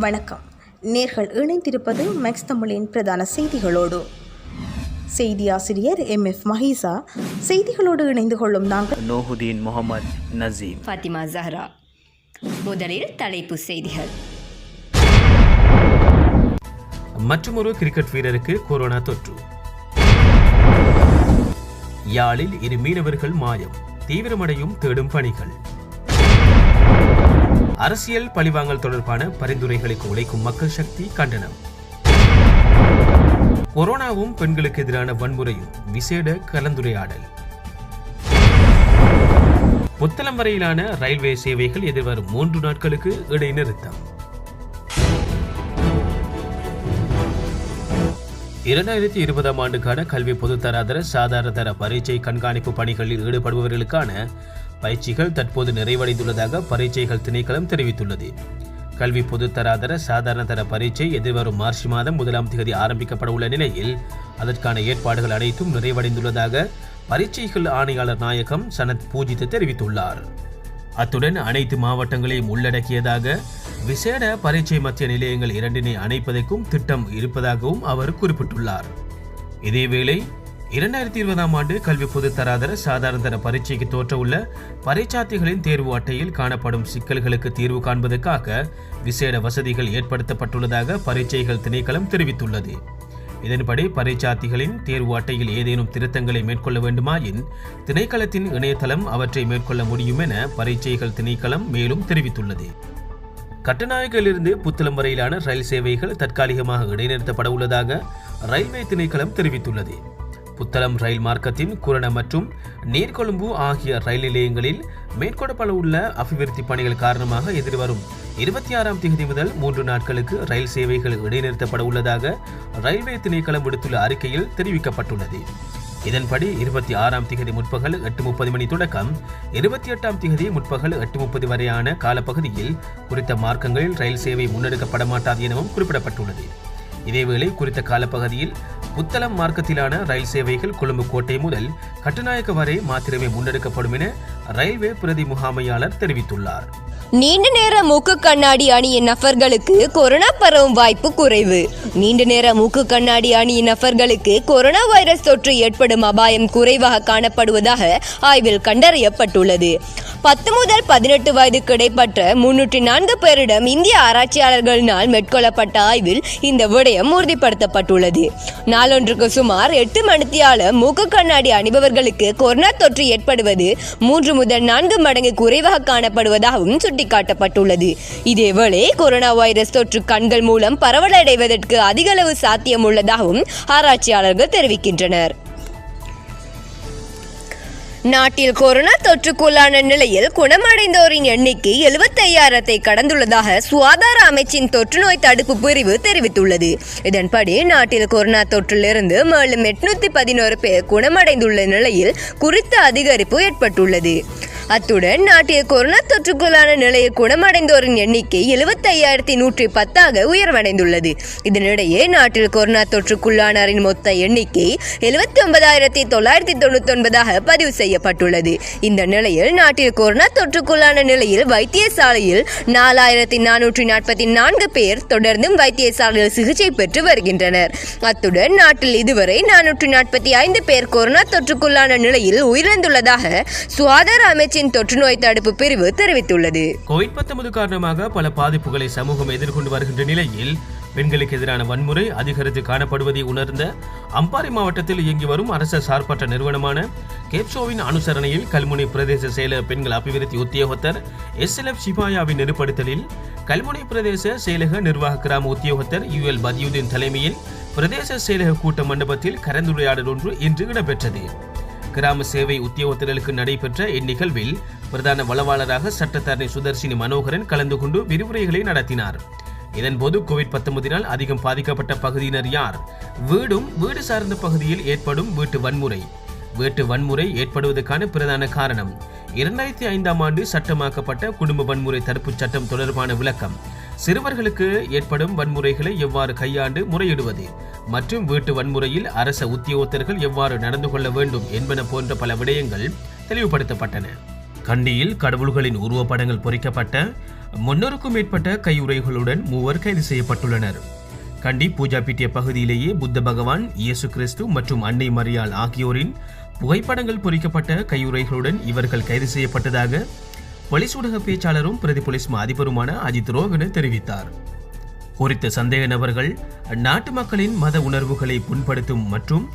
வணக்கம். நேர்கள் இணைந்திருப்பது மேக்ஸ் தமிழின் பிரதான செய்திகளோடு. செய்தி ஆசிரியர் எம். எஃப். மஹீசா செய்திகளோடு இணைந்து கொள்ளும் நாங்கள். நோஹுதீன் முகமது நசீம். ஃபாத்திமா ஜஹ்ரா. முதலில் தலைப்புச் செய்திகள். மற்றொரு கிரிக்கெட் வீரருக்கு கொரோனா தொற்று. யாழில் இரு மீனவர்கள் மாயம். தீவிரமடையும் தேடும் பணிகள். அரசியல் பழிவாங்கல் தொடர்பான பரிந்துரைகளுக்கு உழைக்கும் மக்கள் சக்தி கண்டனம். கொரோனாவும் பெண்களுக்கு எதிரான வன்முறையும் விசேட கலந்துரையாடல். புத்தளம் வரையிலான ரயில்வே சேவைகள் எதிர்வரும் மூன்று நாட்களுக்கு இடைநிறுத்தம். இரண்டாயிரத்தி இருபதாம் ஆண்டுக்கான கல்வி பொதுத்தராதர சாதாரண தர பரீட்சை கண்காணிப்பு பணிகளில் ஈடுபடுபவர்களுக்கான பயிற்சிகள் தற்போது நிறைவடைந்துள்ளதாக பரீட்சைகள் திணைக்களம் தெரிவித்துள்ளது. கல்வி பொதுத்தராதர சாதாரண தர பரீட்சை எதிர்வரும் மார்ச் மாதம் முதலாம் தேதி ஆரம்பிக்கப்பட உள்ள நிலையில் அதற்கான ஏற்பாடுகள் அனைத்தும் நிறைவடைந்துள்ளதாக பரீட்சைகள் ஆணையாளர் நாயகம் சனத் பூஜித் தெரிவித்துள்ளார். அத்துடன் அனைத்து மாவட்டங்களையும் உள்ளடக்கியதாக விசேட பரீட்சை மத்திய நிலையங்கள் இரண்டினை அணைப்பதற்கும் திட்டம் இருப்பதாகவும் அவர் குறிப்பிட்டுள்ளார். இதேவேளை இரண்டாயிரத்தி இருபதாம் ஆண்டு கல்வி பொது தராதர சாதாரண தர பரீட்சைக்கு தோற்றவுள்ள பரீட்சார்த்திகளின் தேர்வு அட்டையில் காணப்படும் சிக்கல்களுக்கு தீர்வு காண்பதற்காக விசேட வசதிகள் ஏற்படுத்தப்பட்டுள்ளதாக பரீட்சைகள் திணைக்களம் தெரிவித்துள்ளது. இதன்படி பரீட்சார்த்திகளின் தேர்வு அட்டையில் ஏதேனும் திருத்தங்களை மேற்கொள்ள வேண்டுமாயின் திணைக்களத்தின் இணையதளம் அவற்றை மேற்கொள்ள முடியும் என பரீட்சைகள் திணைக்களம் மேலும் தெரிவித்துள்ளது. கட்டுநாயக்கிலிருந்து புத்தளம் வரையிலான ரயில் சேவைகள் தற்காலிகமாக இடைநிறுத்தப்பட உள்ளதாக ரயில்வே திணைக்களம் தெரிவித்துள்ளது. புத்தளம் ரயில் மார்க்கத்தின் குரண மற்றும் நீர்கொழும்பு ஆகிய ரயில் நிலையங்களில் மேற்கொள்ளப்பட உள்ள அபிவிருத்தி பணிகள் காரணமாக எதிர்வரும் இருபத்தி ஆறாம் தேதி முதல் மூன்று நாட்களுக்கு ரயில் சேவைகள் இடைநிறுத்தப்பட உள்ளதாக ரயில்வே திணைக்களம் விடுத்துள்ள அறிக்கையில் தெரிவிக்கப்பட்டுள்ளது. இதன்படி இருபத்தி ஆறாம் திகதி முற்பகல் எட்டு முப்பது மணி தொடக்கம் இருபத்தி எட்டாம் திகதி முற்பகல் எட்டு முப்பது வரையான காலப்பகுதியில் குறித்த மார்க்கங்களில் ரயில் சேவை முன்னெடுக்கப்பட மாட்டாது எனவும் குறிப்பிடப்பட்டுள்ளது. இதேவேளை குறித்த காலப்பகுதியில் புத்தளம் மார்க்கத்திலான ரயில் சேவைகள் கொழும்பு கோட்டை முதல் கட்டுநாயக்க வரை மாத்திரமே முன்னெடுக்கப்படும் என ரயில்வே பிரதி முகாமையாளர் தெரிவித்துள்ளார். நீண்ட நேர மூக்கு கண்ணாடி அணியின் நபர்களுக்கு கொரோனா பரவும் வாய்ப்பு குறைவு. நீண்ட நேர மூக்கு கண்ணாடி அணியின் நபர்களுக்கு கொரோனா வைரஸ் தொற்று ஏற்படும் அபாயம் குறைவாக காணப்படுவதாக ஆய்வில் கண்டறியப்பட்டுள்ளது. பத்து முதல் பதினெட்டு வயதுக்கு இடைப்பட்ட முன்னூற்றி நான்கு பேரிடம் இந்திய ஆராய்ச்சியாளர்களினால் மேற்கொள்ளப்பட்ட ஆய்வில் இந்த விடயம் உறுதிப்படுத்தப்பட்டுள்ளது. நாளொன்றுக்கு சுமார் எட்டு மணித்தியால மூக்கு கண்ணாடி அணிபவர்களுக்கு கொரோனா தொற்று ஏற்படுவது மூன்று முதல் நான்கு மடங்கு குறைவாக காணப்படுவதாகவும் சுட்டிக்காட்டப்பட்டுள்ளது. இதேவேளை கொரோனா வைரஸ் தொற்று கண்கள் மூலம் பரவலடைவதற்கு அதிக அளவு சாத்தியம் உள்ளதாகவும் ஆராய்ச்சியாளர்கள் தெரிவிக்கின்றனர். நாட்டில் கொரோனா தொற்றுக்குள்ளான நிலையில் குணமடைந்தோரின் எண்ணிக்கை எழுபத்தையாயிரத்தை கடந்துள்ளதாக சுகாதார அமைச்சின் தொற்றுநோய் தடுப்பு பிரிவு தெரிவித்துள்ளது. இதன்படி நாட்டில் கொரோனா தொற்றிலிருந்து மேலும் எட்நூத்தி பதினோரு பேர் குணமடைந்துள்ள நிலையில் குறித்த அதிகரிப்பு ஏற்பட்டுள்ளது. அத்துடன் நாட்டில் கொரோனா தொற்றுக்குள்ளான நிலையை குணமடைந்தோரின் எண்ணிக்கை எழுபத்தையாயிரத்தி நூற்றி பத்தாக உயர்வடைந்துள்ளது. இதனிடையே நாட்டில் கொரோனா தொற்றுக்குள்ளானாரின் மொத்த எண்ணிக்கை எழுபத்தி ஒன்பதாயிரத்தி தொள்ளாயிரத்தி தொண்ணூத்தி ஒன்பதாக பதிவு செய்யப்பட்டுள்ளது. இந்த நிலையில் நாட்டில் கொரோனா தொற்றுக்குள்ளான நிலையில் வைத்தியசாலையில் நாலாயிரத்தி நானூற்றி நாற்பத்தி நான்கு பேர் தொடர்ந்தும் வைத்தியசாலையில் சிகிச்சை பெற்று வருகின்றனர். அத்துடன் நாட்டில் இதுவரை நானூற்றி நாற்பத்தி ஐந்து பேர் கொரோனா தொற்றுக்குள்ளான நிலையில் உயிரிழந்துள்ளதாக சுகாதார அமைச்சர் அமைச்சின் தொற்றுநோய் தடுப்பு பிரிவு தெரிவித்துள்ளது. கோவிட் 19 காரணமாக பல பாதிப்புகளை சமூகம் எதிர்கொண்டு வருகின்ற நிலையில் பெண்களுக்கு எதிரான வன்முறை அதிகரித்து காணப்படுவதை உணர்ந்த அம்பாறை மாவட்டத்தில் இயங்கி வரும் அரச சார்பற்ற நிறுவனமான கேப்சோவின் அனுசரணையில் கல்முனை பிரதேச செயலக பெண்கள் அபிவிருத்தி உத்தியோகத்தர் எஸ் எல் எஃப் சிபாயாவின் நெருப்படுத்தலில் கல்முனை பிரதேச செயலக நிர்வாக கிராம உத்தியோகத்தர் யு எல் பதியுதீன் தலைமையில் பிரதேச செயலக கூட்ட மண்டபத்தில் கலந்துரையாடல் ஒன்று இன்று இடம்பெற்றது. கிராம சேவை உத்தியோகத்தர்களுக்கு நடைபெற்ற இந்நிகழ்வில் பிரதான வளவாளராக சட்டத்தரணி சுதர்சினி மனோகரன் கலந்து கொண்டு விரிவுரைகளை நடத்தினார். இதன்போது கோவிட் பத்தொன்பதினால் அதிகம் பாதிக்கப்பட்ட பகுதியினர் யார்? வீடும் வீடு சார்ந்த பகுதியில் ஏற்படும் வீட்டு வன்முறை. வீட்டு வன்முறை ஏற்படுவதற்கான பிரதான காரணம். இரண்டாயிரத்தி ஐந்தாம் ஆண்டு சட்டமாக்கப்பட்ட குடும்ப வன்முறை தடுப்புச் சட்டம் தொடர்பான விளக்கம். சிறுவர்களுக்கு ஏற்படும் வன்முறைகளை எவ்வாறு கையாண்டு முறையிடுவது? மற்றும் வீட்டு வன்முறையில் அரச உத்தியோகத்தர்கள் எவ்வாறு நடந்து கொள்ள வேண்டும் என்பன போன்ற பல விடயங்கள் தெளிவுபடுத்தப்பட்டன. கண்டியில் கடவுள்களின் உருவப்படங்கள் பொறிக்கப்பட்ட முன்னூறுக்கும் மேற்பட்ட கையுறைகளுடன் மூவர் கைது செய்யப்பட்டுள்ளனர். கண்டி பூஜா பீட்டிய பகுதியிலேயே புத்த பகவான் இயேசு கிறிஸ்து மற்றும் அன்னை மரியாள் ஆகியோரின் புகைப்படங்கள் பொறிக்கப்பட்ட கையுறைகளுடன் இவர்கள் கைது செய்யப்பட்டதாக போலீஸ் ஊடக பேச்சாளரும் பிரதி போலீஸ் அதிபருமான அஜித் ரோகன தெரிவித்தார். குறித்த சந்தேக நபர்கள் நாட்டு மக்களின் மத உணர்வுகளை புண்படுத்தும் மற்றும்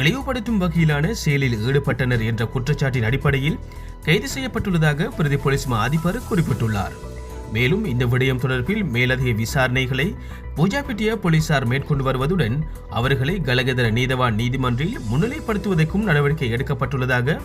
இழிவுபடுத்தும் வகையிலான செயலில் ஈடுபட்டனர் என்ற குற்றச்சாட்டின் அடிப்படையில் கைது செய்யப்பட்டுள்ளதாக பிரதி போலீஸ் மா அதிபர் குறிப்பிட்டுள்ளார். மேலும் இந்த விடயம் தொடர்பில் மேலதிக விசாரணைகளை பூஜாபிட்டிய போலீசார் மேற்கொண்டு வருவதுடன் அவர்களை கலகதர நீதவான் நீதிமன்றில் முன்னிலைப்படுத்துவதற்கும் நடவடிக்கை எடுக்கப்பட்டுள்ளதாக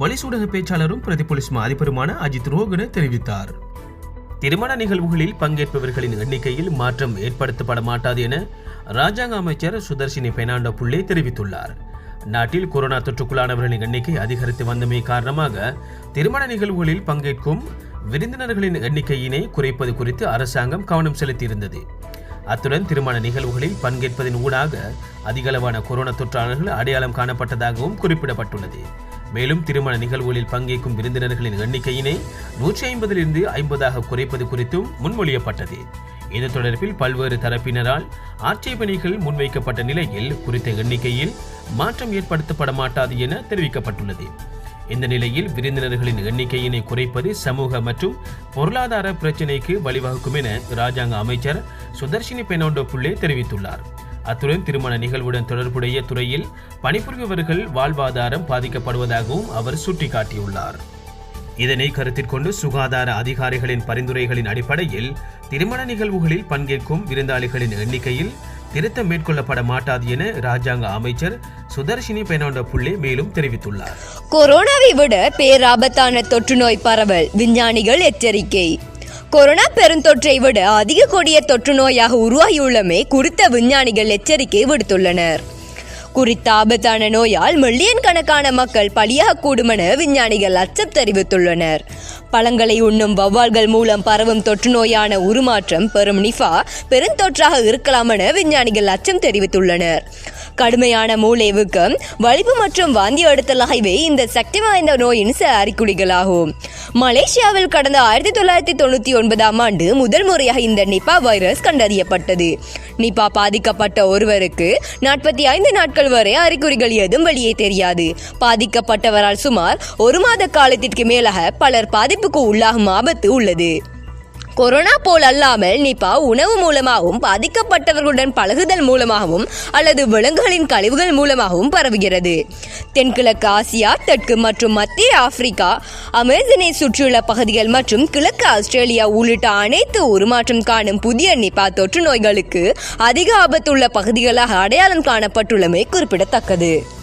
போலீஸ் ஊடக பேச்சாளரும் பிரதி போலீஸ் மா அதிபருமான அஜித் ரோகன தெரிவித்தார். திருமண நிகழ்வுகளில் பங்கேற்பவர்களின் எண்ணிக்கையில் மாற்றம் ஏற்படுத்தப்பட மாட்டாது என ராஜாங்க அமைச்சர் சுதர்ஷினி பெர்னாண்டோ புள்ளே தெரிவித்துள்ளார். நாட்டில் கொரோனா தொற்றுக்குள்ளானவர்களின் எண்ணிக்கை அதிகரித்து வந்தமை காரணமாக திருமண நிகழ்வுகளில் பங்கேற்கும் விருந்தினர்களின் எண்ணிக்கையினை குறைப்பது குறித்து அரசாங்கம் கவனம் செலுத்தியிருந்தது. அத்துடன் திருமண நிகழ்வுகளில் பங்கேற்பதன் ஊடாக அதிகளவான கொரோனா தொற்றாளர்கள் அடையாளம் காணப்பட்டதாகவும் குறிப்பிடப்பட்டுள்ளது. மேலும் திருமண நிகழ்வுகளில் பங்கேற்கும் விருந்தினர்களின் எண்ணிக்கையினை நூற்றி ஐம்பதிலிருந்து ஐம்பதாக குறைப்பது குறித்தும் முன்மொழியப்பட்டது. இது தொடர்பில் பல்வேறு தரப்பினரால் ஆட்சேபனைகள் முன்வைக்கப்பட்ட நிலையில் குறித்த எண்ணிக்கையில் மாற்றம் ஏற்படுத்தப்பட மாட்டாது என தெரிவிக்கப்பட்டுள்ளது. இந்த நிலையில் விருந்தினர்களின் எண்ணிக்கையினை குறைப்பது சமூக மற்றும் பொருளாதார பிரச்சினைக்கு வழிவகுக்கும் என இராஜாங்க அமைச்சர் சுதர்ஷினி பெனோண்டோ புள்ளே தெரிவித்துள்ளார். அத்துடன் திருமண நிகழ்வுடன் தொடர்புடைய துறையில் பணிபுரிபவர்கள் வாழ்வாதாரம் பாதிக்கப்படுவதாகவும் அவர் சுட்டிக்காட்டியுள்ளார். இதனை கருத்தில் கொண்டு சுகாதார அதிகாரிகளின் பரிந்துரைகளின் அடிப்படையில் திருமண நிகழ்வுகளில் பங்கேற்கும் விருந்தாளிகளின் எண்ணிக்கையில் திருத்தம் மேற்கொள்ளப்பட மாட்டாது என ராஜாங்க அமைச்சர் சுதர்ஷினி பெனோண்டோ புள்ளே மேலும் தெரிவித்துள்ளார். கொரோனாவை விட பேராபத்தான தொற்று நோய் பரவல் விஞ்ஞானிகள் எச்சரிக்கை. கொரோனா பெருந்தொற்றை விட அதிக கொடிய தொற்று நோயாக உருவாகியுள்ளமை குறித்த விஞ்ஞானிகள் எச்சரிக்கை விடுத்துள்ளனர். குறித்த ஆபத்தான நோயால் மில்லியன் கணக்கான மக்கள் பலியாகக்கூடுமென விஞ்ஞானிகள் அச்சம் தெரிவித்துள்ளனர். பழங்களை உண்ணும் வௌவால்கள் மூலம் பரவும் தொற்று நோயான உருமாற்றம் பெரும் நிஃபா பெருந்தொற்றாக இருக்கலாம் என விஞ்ஞானிகள் அச்சம் தெரிவித்துள்ளனர். கடுமையான மூளை வலிப்பு மற்றும் வாந்தி அடுத்தல் ஆகியவை இந்த சக்தி வாய்ந்த நோயின் சில அறிகுறிகளாகும். மலேசியாவில் கடந்த ஆயிரத்தி தொள்ளாயிரத்தி தொண்ணூத்தி ஒன்பதாம் ஆண்டு முதல் முறையாக இந்த நிபா வைரஸ் கண்டறியப்பட்டது. நிபா பாதிக்கப்பட்ட ஒருவருக்கு நாற்பத்தி ஐந்து நாட்கள் வரை அறிகுறிகள் எதுவும் வெளியே தெரியாது. பாதிக்கப்பட்டவரால் சுமார் ஒரு மாத காலத்திற்கு மேலாக பலர் பாதிப்புக்கு உள்ளாகும் ஆபத்து உள்ளது. கொரோனா போல் அல்லாமல் நிபா உணவு மூலமாகவும் பாதிக்கப்பட்டவர்களுடன் பழகுதல் மூலமாகவும் அல்லது விலங்குகளின் கழிவுகள் மூலமாகவும் பரவுகிறது. தென்கிழக்கு ஆசியா தெற்கு மற்றும் மத்திய ஆப்பிரிக்கா அமேசனை சுற்றியுள்ள பகுதிகள் மற்றும் கிழக்கு ஆஸ்திரேலியா உள்ளிட்ட அனைத்து உருமாற்றம் காணும் புதிய நிபா தொற்று நோய்களுக்கு அதிக ஆபத்துள்ள பகுதிகளாக அடையாளம் காணப்பட்டுள்ளமை குறிப்பிடத்தக்கது.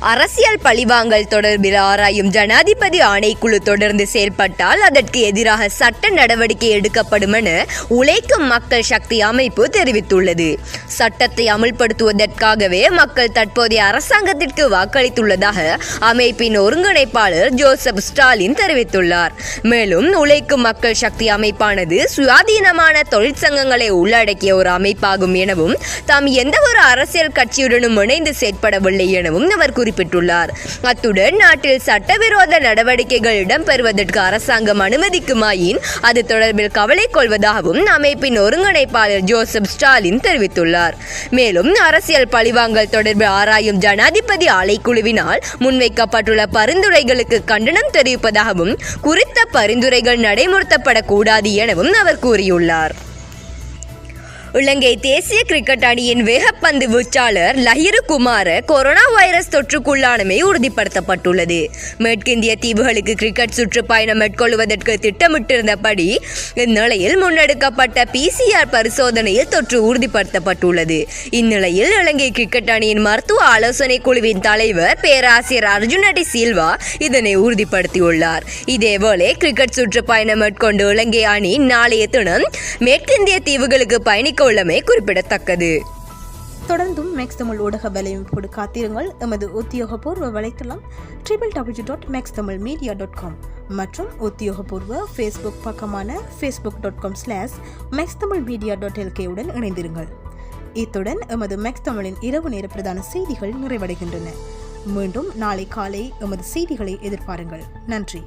அரசியல் பழிவாங்கல் தொடர்பில் ஆராயும் ஜனாதிபதி ஆணைக்குழு தொடர்ந்து செயல்பட்டால் அதற்கு எதிராக சட்ட நடவடிக்கை எடுக்கப்படும் என உழைக்கும் மக்கள் சக்தி அமைப்பு தெரிவித்துள்ளது. சட்டத்தை அமுல்படுத்துவதற்காகவே மக்கள் தற்போதைய அரசாங்கத்திற்கு வாக்களித்துள்ளதாக அமைப்பின் ஒருங்கிணைப்பாளர் ஜோசப் ஸ்டாலின் தெரிவித்துள்ளார். மேலும் உழைக்கும் மக்கள் சக்தி அமைப்பானது சுயாதீனமான தொழிற்சங்கங்களை உள்ளடக்கிய ஒரு அமைப்பாகும் எனவும் தாம் எந்த ஒரு அரசியல் கட்சியுடனும் இணைந்து செயற்படவில்லை எனவும் அவர் குறிப்பிட்டுள்ளார். அத்துடன் நாட்டில் சட்டவிரோத நடவடிக்கைகள் இடம்பெறுவதற்கு அரசாங்கம் அனுமதிக்குமாயின் அது தொடர்பில் கவலை கொள்வதாகவும் அமைப்பின் ஒருங்கிணைப்பாளர் ஜோசப் ஸ்டாலின் தெரிவித்துள்ளார். மேலும் அரசியல் பழிவாங்கல் தொடர்பில் ஆராயும் ஜனாதிபதி ஆலைக்குழுவினால் முன்வைக்கப்பட்டுள்ள பரிந்துரைகளுக்கு கண்டனம் தெரிவிப்பதாகவும் குறித்த பரிந்துரைகள் நடைமுறைப்படக்கூடாது எனவும் அவர் கூறியுள்ளார். இலங்கை தேசிய கிரிக்கெட் அணியின் வேகப்பந்து வீச்சாளர் லஹிரு குமார கொரோனா வைரஸ் தொற்றுக்குள்ளானமை உறுதிப்படுத்தப்பட்டுள்ளது. மேற்கிந்திய தீவுகளுக்கு கிரிக்கெட் சுற்றுப்பயணம் மேற்கொள்வதற்கு திட்டமிட்டிருந்தபடி இந்நிலையில் முன்னெடுக்கப்பட்ட பிசிஆர் பரிசோதனையில் தொற்று உறுதிப்படுத்தப்பட்டுள்ளது. இந்நிலையில் இலங்கை கிரிக்கெட் அணியின் மருத்துவ ஆலோசனை குழுவின் தலைவர் பேராசிரியர் அர்ஜுனடி சில்வா இதனை உறுதிப்படுத்தியுள்ளார். இதேவேளை கிரிக்கெட் சுற்றுப்பயணம் மேற்கொண்டு இலங்கை அணி நாளைய தினம் மேற்கிந்திய தீவுகளுக்கு பயணிக்க உள்ளமை குறிப்பிடத்தக்கது. தொடர்ந்தும் மேக்ஸ் தமிழ் ஊடக வலையமைப்போடு காத்திருங்கள். எமது உத்தியோகபூர்வ வலைத்தளம் triple W dot Max Tamil media dot com மற்றும் உத்தியோகபூர்வ Facebook பக்கமான Facebook dot com slash Max Tamil media dot எல்கேவுடன் இணைந்திருங்கள். இத்துடன் எமது மேக்ஸ் தமிழின் இரவு நேர பிரதான செய்திகள் நிறைவடைகின்றன. மீண்டும் நாளை காலை எமது செய்திகளை எதிர்பாருங்கள். நன்றி.